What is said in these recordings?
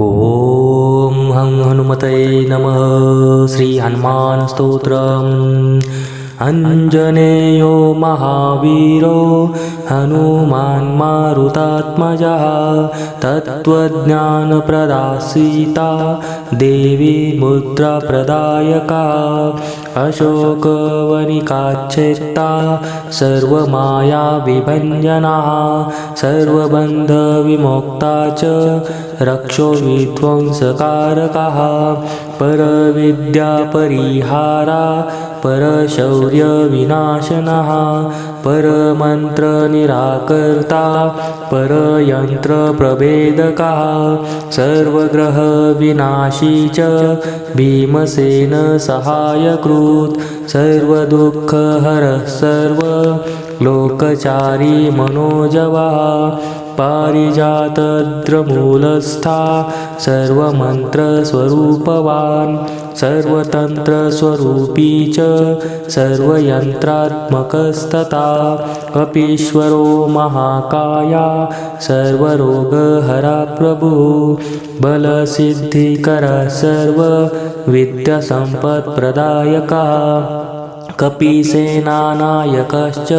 ॐ हं हनुमतये नमः। श्रीहनुमानस्तोत्रम् अञ्जनेयो महावीरो हनुमान्मारुतात्मजः तत्त्वज्ञानप्रदासीता देवी मुद्राप्रदायका अशोकवनिकाच्छेत्ता सर्वमायाविभञ्जनः सर्वबन्धविमुक्ता च रक्षो विध्वंसकारकः परविद्यापरिहारा परशौर्यविनाशनः परमन्त्रनिराकर्ता परयन्त्रप्रभेदकः सर्वग्रहविनाशी च भीमसेन सहायकृत् सर्वदुःखहरः सर्व लोकचारी मनोजवः पारिजातद्रमूलस्था सर्वमन्त्रस्वरूपवान् सर्वतन्त्रस्वरूपी च सर्वयन्त्रात्मकस्तथा। कपीश्वरो महाकाया सर्वरोगहरा प्रभुः। बलसिद्धिकरः सर्वविद्यासम्पत्प्रदायकः कपिसेनानायकश्च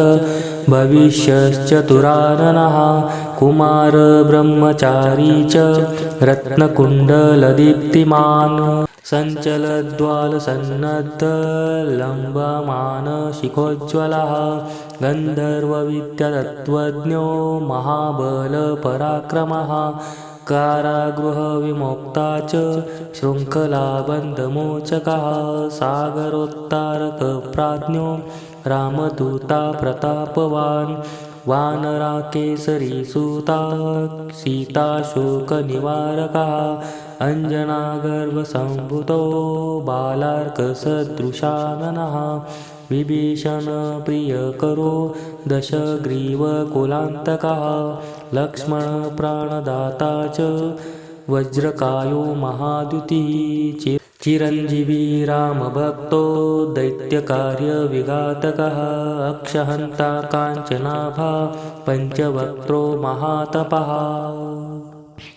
भविष्यश्चतुराननः कुमारब्रह्मचारी च रत्नकुण्डलदीप्तिमान्। सञ्चलद्वालसन्नद्धलम्बमानशिखोज्ज्वलः गन्धर्वविद्यातत्त्वज्ञो महाबलपराक्रमः। कारागृहविमुक्ता च शृङ्खलाबन्धमोचकः सागरोत्तारकप्राज्ञो रामदूता प्रतापवान् वानराकेसरीसूता सीताशोकनिवारकः अञ्जनागर्वसम्भुतो बालार्कसदृशाननः विभीषणप्रियकरो दशग्रीवकुलान्तकः लक्ष्मणप्राणदाता च वज्रकायो महाद्युतिः चि चिरञ्जीवी रामभक्तो दैत्यकार्यविघातकः अक्षहन्ता काञ्चनाभा पञ्चवक्त्रो महातपः।